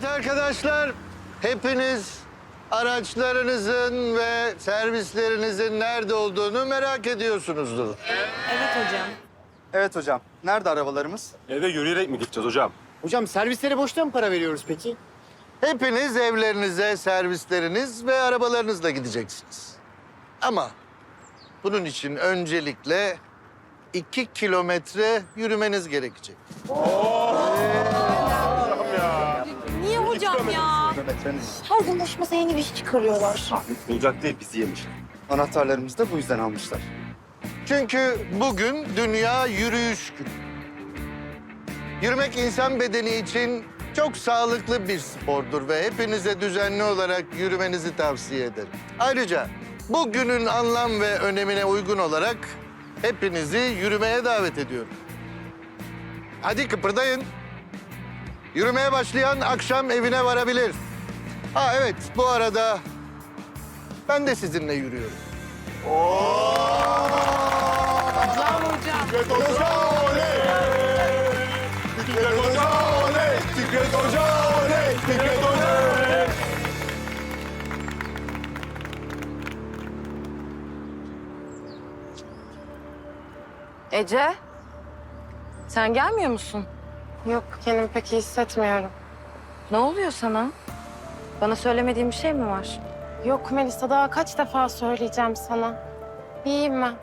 Evet arkadaşlar, hepiniz araçlarınızın ve servislerinizin nerede olduğunu merak ediyorsunuzdur. Evet hocam. Evet hocam. Nerede arabalarımız? Eve yürüyerek mi gideceğiz hocam? Hocam servislere boşta mı para veriyoruz peki? Hepiniz evlerinize servisleriniz ve arabalarınızla gideceksiniz. Ama bunun için öncelikle iki kilometre yürümeniz gerekecek. Niye hocam ya? Her gün başımıza yeni bir iş çıkarıyorlar. Olacak değil bizi yemiş. Anahtarlarımızı da bu yüzden almışlar. Çünkü bugün Dünya Yürüyüş Günü. Yürümek insan bedeni için çok sağlıklı bir spordur ve hepinize düzenli olarak yürümenizi tavsiye ederim. Ayrıca bu günün anlam ve önemine uygun olarak hepinizi yürümeye davet ediyorum. Hadi kıpırdayın. Yürümeye başlayan akşam evine varabilir. Ha evet, bu arada ben de sizinle yürüyorum. Ece, sen gelmiyor musun? Yok, kendimi pek iyi hissetmiyorum. Ne oluyor sana? Bana söylemediğin bir şey mi var? Yok Melisa, daha kaç defa söyleyeceğim sana. İyiyim ben.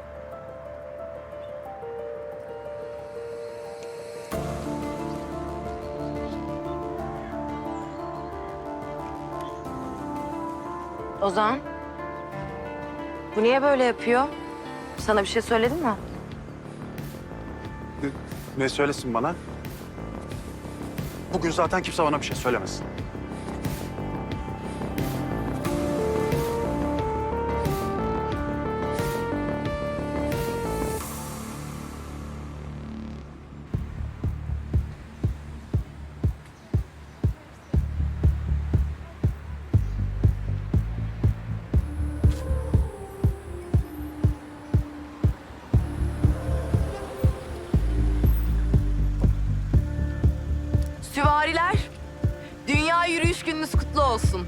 Ozan, bu niye böyle yapıyor? Sana bir şey söyledi mi? Ne söylesin bana? Bugün zaten kimse bana bir şey söylemesin. Gününüz kutlu olsun.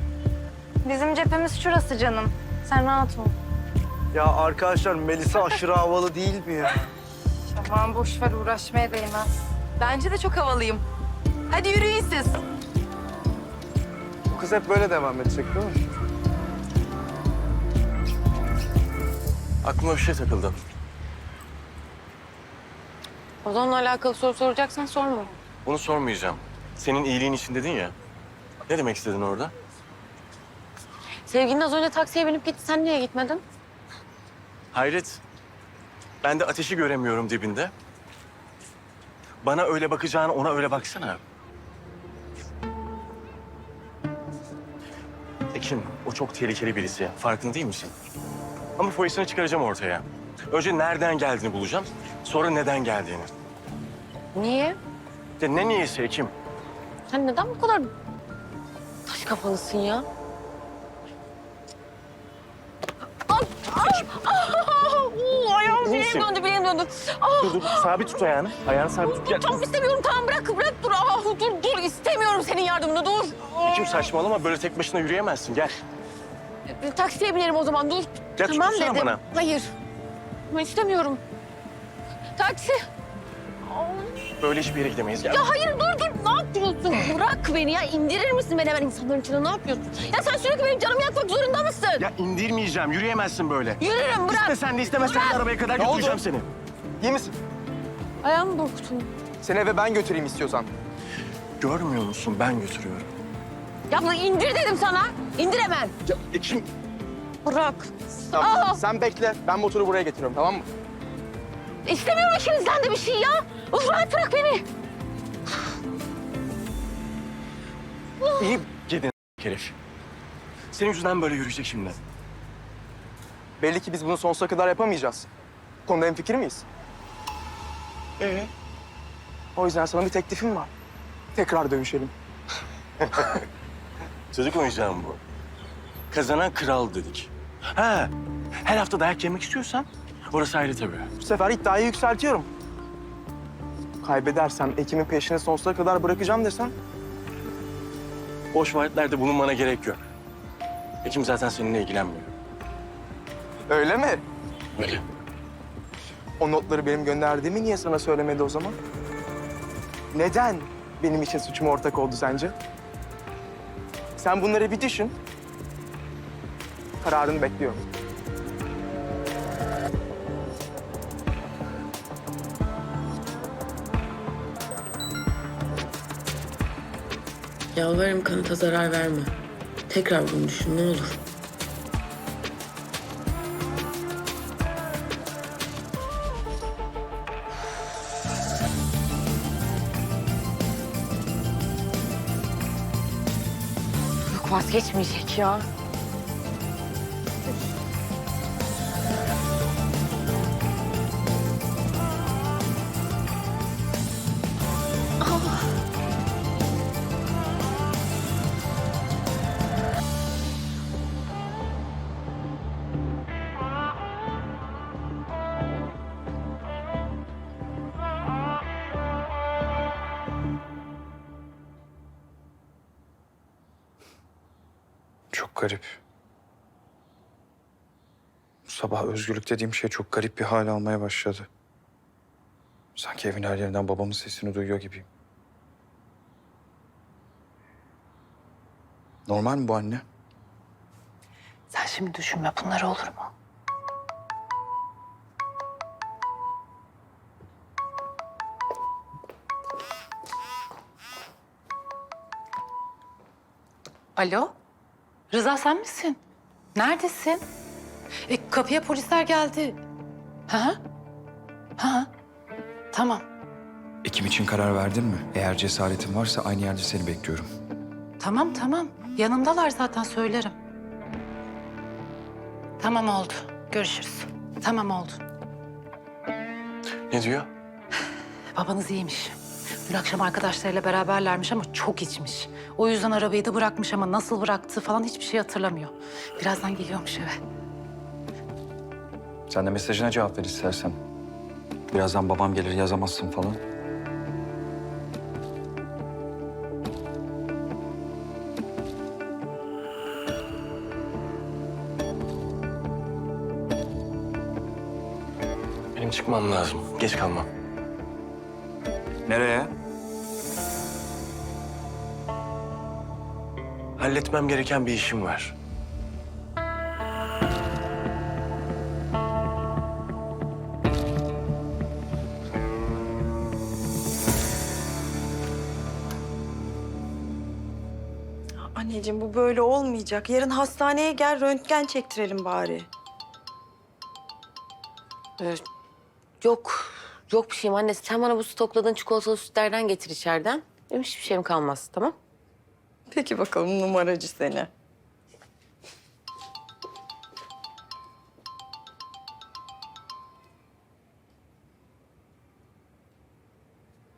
Bizim cephemiz şurası canım. Sen rahat ol. Ya arkadaşlar Melisa aşırı havalı değil mi ya? Aman boş ver, uğraşmaya değmez. Bence de çok havalıyım. Hadi yürüyün siz. Bu kız hep böyle devam edecek değil mi? Aklıma bir şey takıldı. Ozan'la alakalı soru soracaksan sorma. Bunu sormayacağım. Senin iyiliğin için dedin ya. Ne demek istedin orada? Sevgilin az önce taksiye binip gitti, sen niye gitmedin? Hayret. Ben de ateşi göremiyorum dibinde. Bana öyle bakacağına ona öyle baksana. Ekin, o çok tehlikeli birisi. Farkında değil misin? Ama foyasını çıkaracağım ortaya. Önce nereden geldiğini bulacağım. Sonra neden geldiğini. Niye? Ya ne niyesi Ekim? Sen neden bu kadar kafalısın ya? Oo, ayağım İyi bileğim misin? döndü, bileğim döndü. Ah, Dur dur sabit tut ayağını. Ayağını sabit tut. Ya, tamam istemiyorum, tamam bırak, bırak dur. Ah, dur, dur, istemiyorum senin yardımını, dur. Ekim saçmalama böyle tek başına yürüyemezsin. Gel. Bir Taksiye binerim o zaman, dur. Ya tamam dedim. bana. Hayır. Ben istemiyorum. Taksi. Böyle hiçbir yere gidemeyiz. Gel. Ya hayır dur dur ne yapıyorsun? Bırak beni ya indirir misin beni hemen insanların içine ne yapıyorsun? Ya sen sürekli benim canımı yakmak zorunda mısın? Ya indirmeyeceğim. Yürüyemezsin böyle. Yürürüm bırak. İstesen de istemesen de Bırak. arabaya kadar Ne oldu? götüreceğim seni. İyi misin? Ayağımı burktun. Seni eve ben götüreyim istiyorsan. Görmüyor musun? Ben götürüyorum. Ya bunu indir dedim sana. İndir hemen. Ya Ekim Bırak. Tamam. Aa! Sen bekle. Ben motoru buraya getiriyorum tamam mı? İstemiyorum ikinizden de bir şey ya. Uf rahat bırak beni. iyi gidin herif. Senin yüzünden böyle yürüyecek şimdi. Belli ki biz bunu sonsuza kadar yapamayacağız. Bu konuda hemfikir miyiz? Ee? O yüzden sana bir teklifim var. Tekrar dövüşelim. Çocuk oyuncağı mı bu? Kazanan kral dedik. Ha, her hafta dayak yemek istiyorsan orası ayrı tabii. Bu sefer iddiayı yükseltiyorum. Kaybedersem Ekim'in peşini sonsuza kadar bırakacağım desem... Boş vaatlerde bulunmana gerek yok. Ekim zaten seninle ilgilenmiyor. Öyle mi? Öyle. O notları benim gönderdiğimi niye sana söylemedi o zaman? Neden benim için suçuma ortak oldu sence? Sen bunları bir düşün. Kararını bekliyorum. Yalvarırım kanıta zarar verme. Tekrar bunu düşün ne olur. Yok vazgeçmeyecek ya. Garip. Bu sabah özgürlük dediğim şey çok garip bir hal almaya başladı. Sanki evin her yerinden babamın sesini duyuyor gibiyim. Normal mi bu anne? Sen şimdi düşünme bunlar olur mu? Alo? Rıza sen misin? Neredesin? E, kapıya polisler geldi. Hı hı. Tamam. Ekim için karar verdin mi? Eğer cesaretin varsa aynı yerde seni bekliyorum. Tamam tamam. Yanımdalar zaten söylerim. Tamam oldu. Görüşürüz. Tamam oldu. Ne diyor? Babanız iyiymiş. Dün akşam arkadaşlarıyla beraberlermiş ama çok içmiş. O yüzden arabayı da bırakmış ama nasıl bıraktı falan hiçbir şey hatırlamıyor. Birazdan geliyormuş eve. Sen de mesajına cevap ver istersen. Birazdan babam gelir yazamazsın falan. Benim çıkmam lazım. Geç kalmam. Nereye? Halletmem gereken bir işim var. Anneciğim bu böyle olmayacak. Yarın hastaneye gel röntgen çektirelim bari. Ee, yok. Yok bir şeyim anne. Sen bana bu stokladığın çikolatalı sütlerden getir içeriden. Benim hiçbir şeyim kalmaz tamam? Peki bakalım numaracı seni.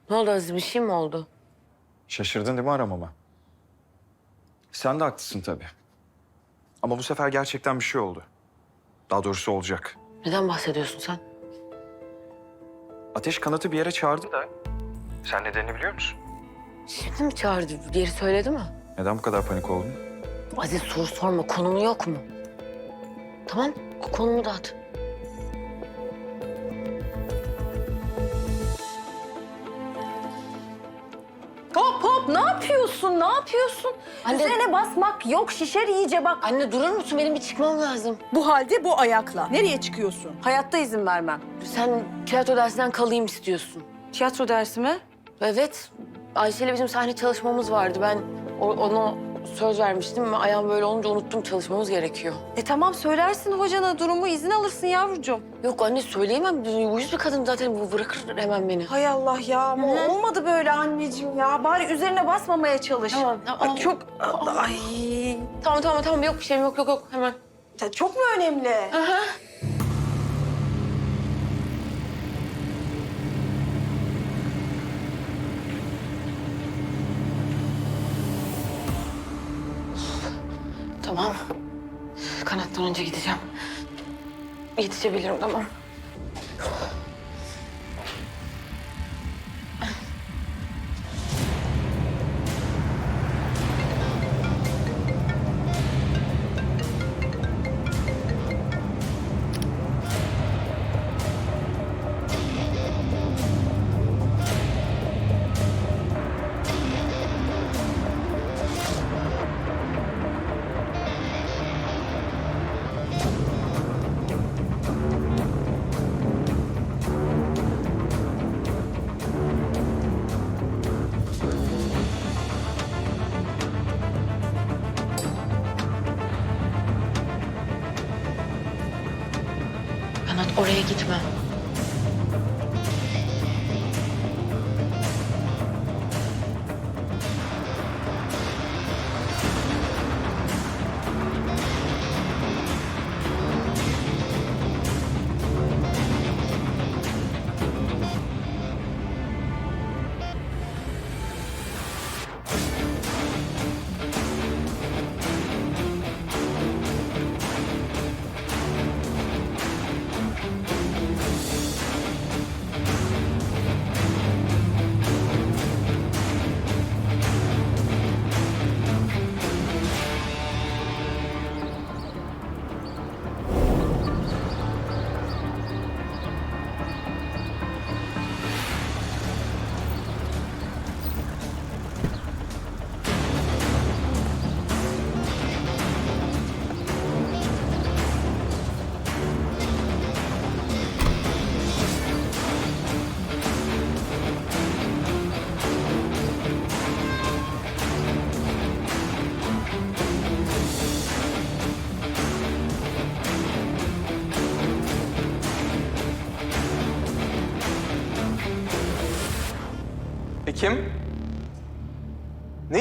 Ne oldu Aziz bir şey mi oldu? Şaşırdın değil mi aramama? Sen de haklısın tabii. Ama bu sefer gerçekten bir şey oldu. Daha doğrusu olacak. Neden bahsediyorsun sen? Ateş kanatı bir yere çağırdı da. Sen nedenini biliyor musun? Şimdi mi çağırdı? Geri söyledi mi? Neden bu kadar panik oldun? Aziz soru sorma. Konumu yok mu? Tamam. Konumu dağıt. Hop ne yapıyorsun? Ne yapıyorsun? Anne- Üzerine basmak yok şişer iyice bak. Anne durur musun? Benim bir çıkmam lazım. Bu halde bu ayakla. Nereye çıkıyorsun? Hayatta izin vermem. Sen tiyatro dersinden kalayım istiyorsun. Tiyatro dersi mi? Evet. Ayşe'yle bizim sahne çalışmamız vardı. Ben o- ona söz vermiştim ayağım böyle olunca unuttum çalışmamız gerekiyor. E tamam söylersin hocana durumu izin alırsın yavrucuğum. Yok anne söyleyemem. Uyuz bir kadın zaten bu bırakır hemen beni. Hay Allah ya ama olmadı böyle anneciğim ya. Bari üzerine basmamaya çalış. Tamam, tamam. Çok... Ay... Tamam tamam tamam yok bir şeyim yok yok yok hemen. Ya Çok mu önemli? Tamam. Kanattan önce gideceğim. Yetişebilirim tamam. Kanat oraya gitme.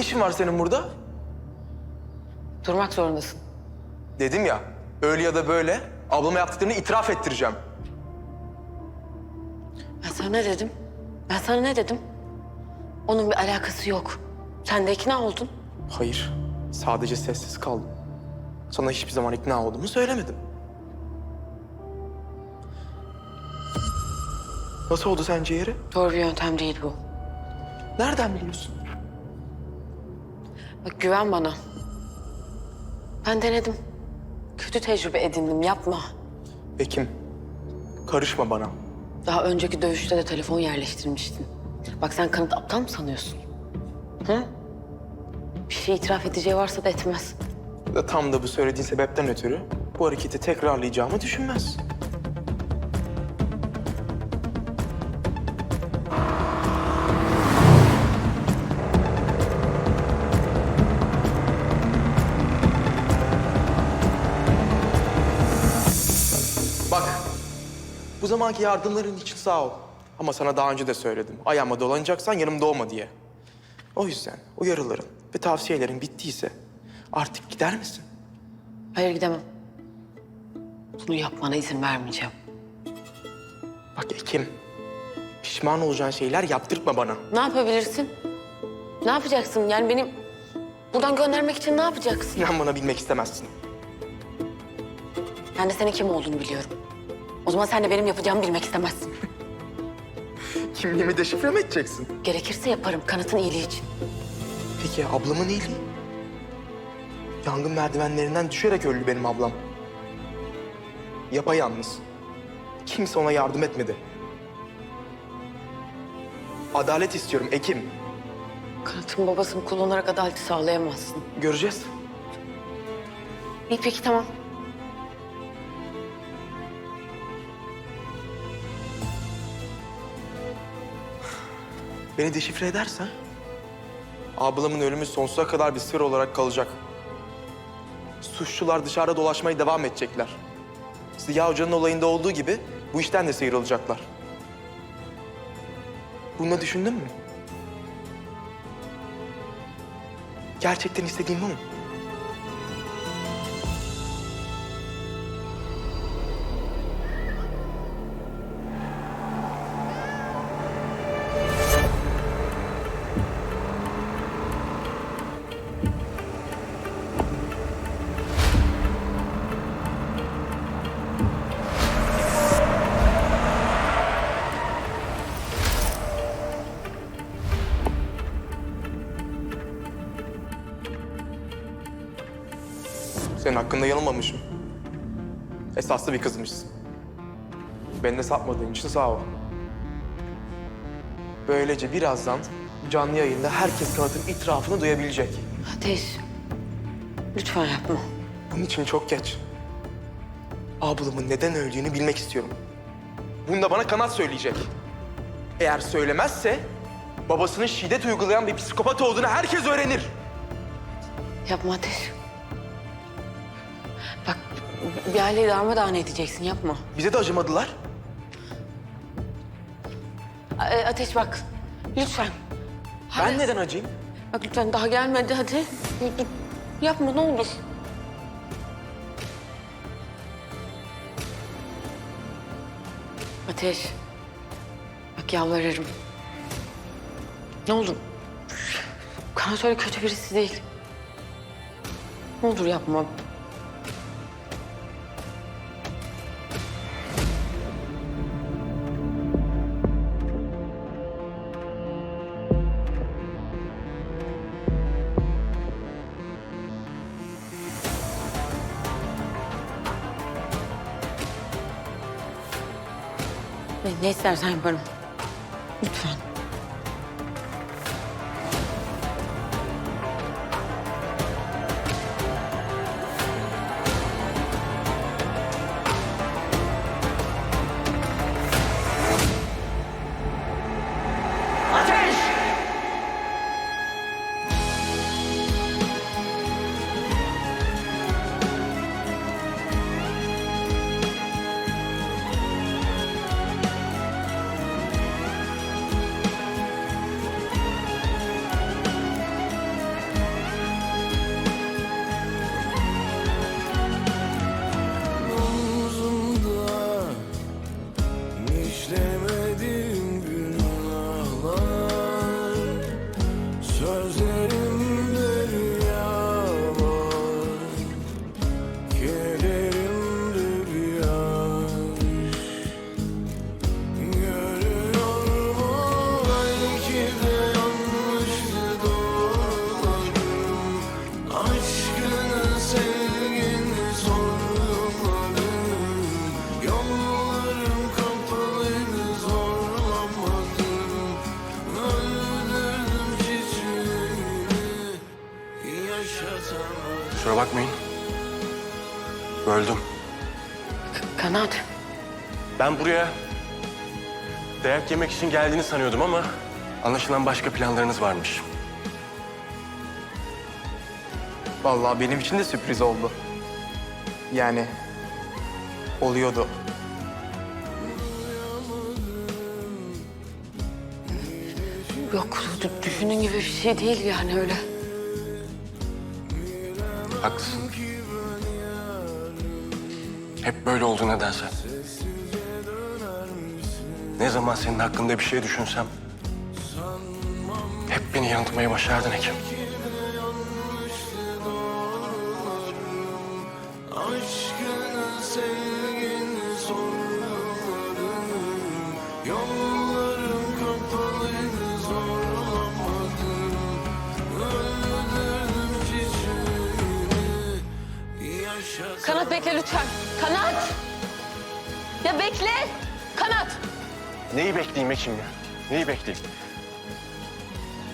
Ne işin var senin burada? Durmak zorundasın. Dedim ya, öyle ya da böyle ablama yaptıklarını itiraf ettireceğim. Ben sana ne dedim? Ben sana ne dedim? Onun bir alakası yok. Sen de ikna oldun. Hayır, sadece sessiz kaldım. Sana hiçbir zaman ikna olduğumu söylemedim. Nasıl oldu sence yeri? Doğru bir yöntem değil bu. Nereden biliyorsun? Bak güven bana. Ben denedim. Kötü tecrübe edindim. Yapma. Ekim, karışma bana. Daha önceki dövüşte de telefon yerleştirmiştin. Bak sen kanıt aptal mı sanıyorsun? Hı? Bir şey itiraf edeceği varsa da etmez. Tam da bu söylediğin sebepten ötürü bu hareketi tekrarlayacağımı düşünmez. Zamanki yardımların için sağ ol. Ama sana daha önce de söyledim. Ayağıma dolanacaksan yanımda olma diye. O yüzden uyarıların ve tavsiyelerin bittiyse artık gider misin? Hayır gidemem. Bunu yapmana izin vermeyeceğim. Bak Ekim, pişman olacağın şeyler yaptırtma bana. Ne yapabilirsin? Ne yapacaksın? Yani benim buradan göndermek için ne yapacaksın? İnan bana bilmek istemezsin. Ben de senin kim olduğunu biliyorum. O zaman sen de benim yapacağımı bilmek istemezsin. Kimliğimi deşifre mi edeceksin? Gerekirse yaparım kanıtın iyiliği için. Peki ya ablamın iyiliği? Yangın merdivenlerinden düşerek öldü benim ablam. Yapayalnız. Kimse ona yardım etmedi. Adalet istiyorum Ekim. Kanıtın babasını kullanarak adaleti sağlayamazsın. Göreceğiz. İyi peki tamam. Beni deşifre edersen... ...ablamın ölümü sonsuza kadar bir sır olarak kalacak. Suçlular dışarıda dolaşmaya devam edecekler. Ziya Hoca'nın olayında olduğu gibi bu işten de sıyrılacaklar. Bunu düşündün mü? Gerçekten istediğim bu mu? Senin hakkında yanılmamışım. Esaslı bir kızmışsın. Beni de satmadığın için sağ ol. Böylece birazdan canlı yayında herkes kanıtın itirafını duyabilecek. Ateş. Lütfen yapma. Bunun için çok geç. Ablamın neden öldüğünü bilmek istiyorum. Bunu da bana kanat söyleyecek. Eğer söylemezse babasının şiddet uygulayan bir psikopat olduğunu herkes öğrenir. Yapma Ateş. Bir aileyi darmadağın edeceksin yapma. Bize de acımadılar. A- Ateş bak. Lütfen. Ben neden acıyım? Bak lütfen daha gelmedi hadi. Yapma ne olur. Ateş. Bak yalvarırım. Ne olur. Kanat öyle kötü birisi değil. Ne olur yapma. Ne, istersen yaparım. Lütfen. Yemek için geldiğini sanıyordum ama anlaşılan başka planlarınız varmış. Vallahi benim için de sürpriz oldu. Yani oluyordu. Yok d- düşündüğün gibi bir şey değil yani öyle. Haklısın. Hep böyle oldu nedense. Ne zaman senin hakkında bir şey düşünsem... ...hep beni yanıltmayı başardın Ekim. Kanat bekle lütfen. Kanat! Neyi bekleyeyim Ekim ya? Neyi bekleyeyim?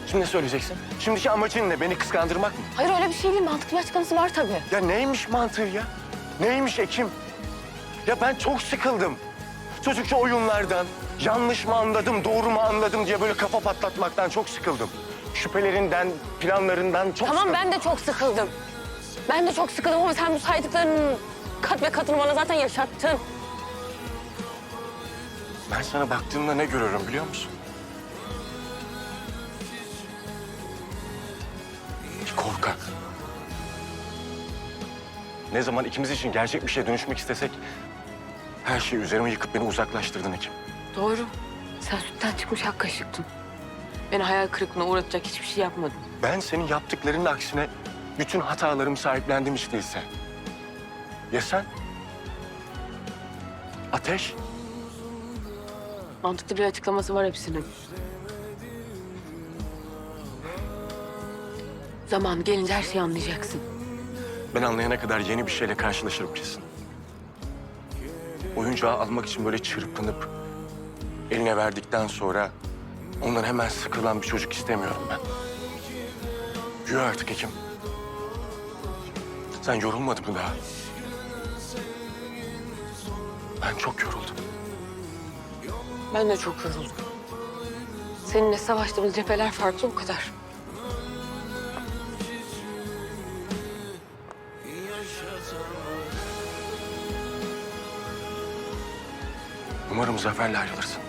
Şimdi ne söyleyeceksin? Şimdiki amacın ne? Beni kıskandırmak mı? Hayır öyle bir şey değil. Mantıklı bir açıklaması var tabii. Ya neymiş mantığı ya? Neymiş Ekim? Ya ben çok sıkıldım. Çocukça oyunlardan, yanlış mı anladım, doğru mu anladım diye böyle kafa patlatmaktan çok sıkıldım. Şüphelerinden, planlarından çok Tamam sıkıldım. ben de çok sıkıldım. Ben de çok sıkıldım ama sen bu saydıklarının kat ve katını bana zaten yaşattın. Ben sana baktığımda ne görüyorum biliyor musun? Bir korkak. Ne zaman ikimiz için gerçek bir şeye dönüşmek istesek... ...her şeyi üzerime yıkıp beni uzaklaştırdın Ekim. Doğru. Sen sütten çıkmış ak kaşıktın. Beni hayal kırıklığına uğratacak hiçbir şey yapmadın. Ben senin yaptıklarının aksine bütün hatalarımı sahiplendim hiç değilse. Ya sen? Ateş? Mantıklı bir açıklaması var hepsinin. Zaman gelince her şeyi anlayacaksın. Ben anlayana kadar yeni bir şeyle karşılaşırım kesin. Oyuncağı almak için böyle çırpınıp eline verdikten sonra ondan hemen sıkılan bir çocuk istemiyorum ben. Yürü artık Ekim. Sen yorulmadın mı daha? Ben çok yoruldum. Ben de çok yoruldum. Seninle savaştığımız cepheler farklı o kadar. Umarım zaferle ayrılırsın.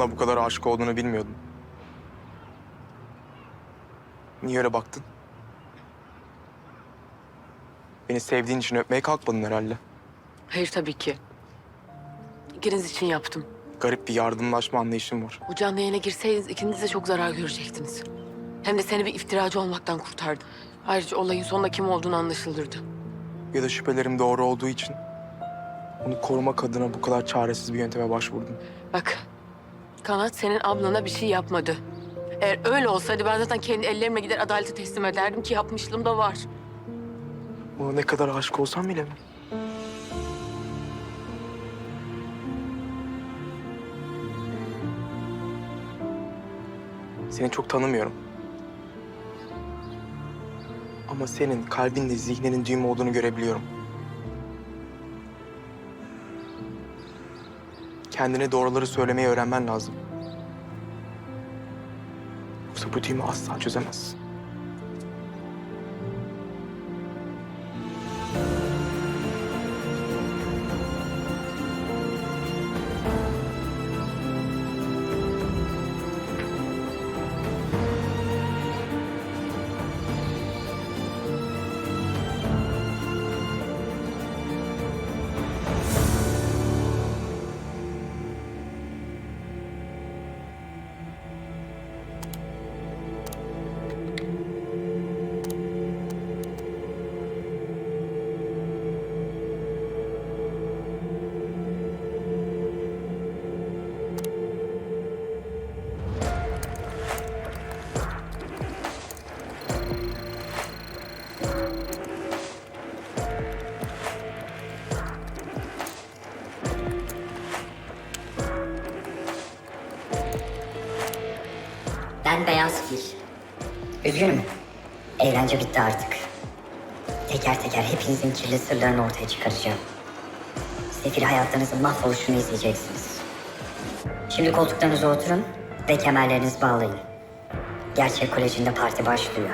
Ona bu kadar aşık olduğunu bilmiyordum. Niye öyle baktın? Beni sevdiğin için öpmeye kalkmadın herhalde. Hayır tabii ki. İkiniz için yaptım. Garip bir yardımlaşma anlayışım var. Bu canlı yayına girseydiniz ikiniz de çok zarar görecektiniz. Hem de seni bir iftiracı olmaktan kurtardım. Ayrıca olayın sonunda kim olduğunu anlaşıldırdı. Ya da şüphelerim doğru olduğu için onu korumak adına bu kadar çaresiz bir yönteme başvurdum. Bak, Kanat senin ablana bir şey yapmadı. Eğer öyle olsaydı ben zaten kendi ellerimle gider adalete teslim ederdim ki yapmışlığım da var. Ona ne kadar aşık olsam bile mi? Seni çok tanımıyorum. Ama senin kalbinde zihninin düğüm olduğunu görebiliyorum. Kendine doğruları söylemeyi öğrenmen lazım. Yoksa bu düğümü asla çözemezsin. Ben Beyaz Fil. Üzgünüm. Eğlence bitti artık. Teker teker hepinizin kirli sırlarını ortaya çıkaracağım. Sefil hayatlarınızın mahvoluşunu izleyeceksiniz. Şimdi koltuklarınıza oturun ve kemerlerinizi bağlayın. Gerçek Koleji'nde parti başlıyor.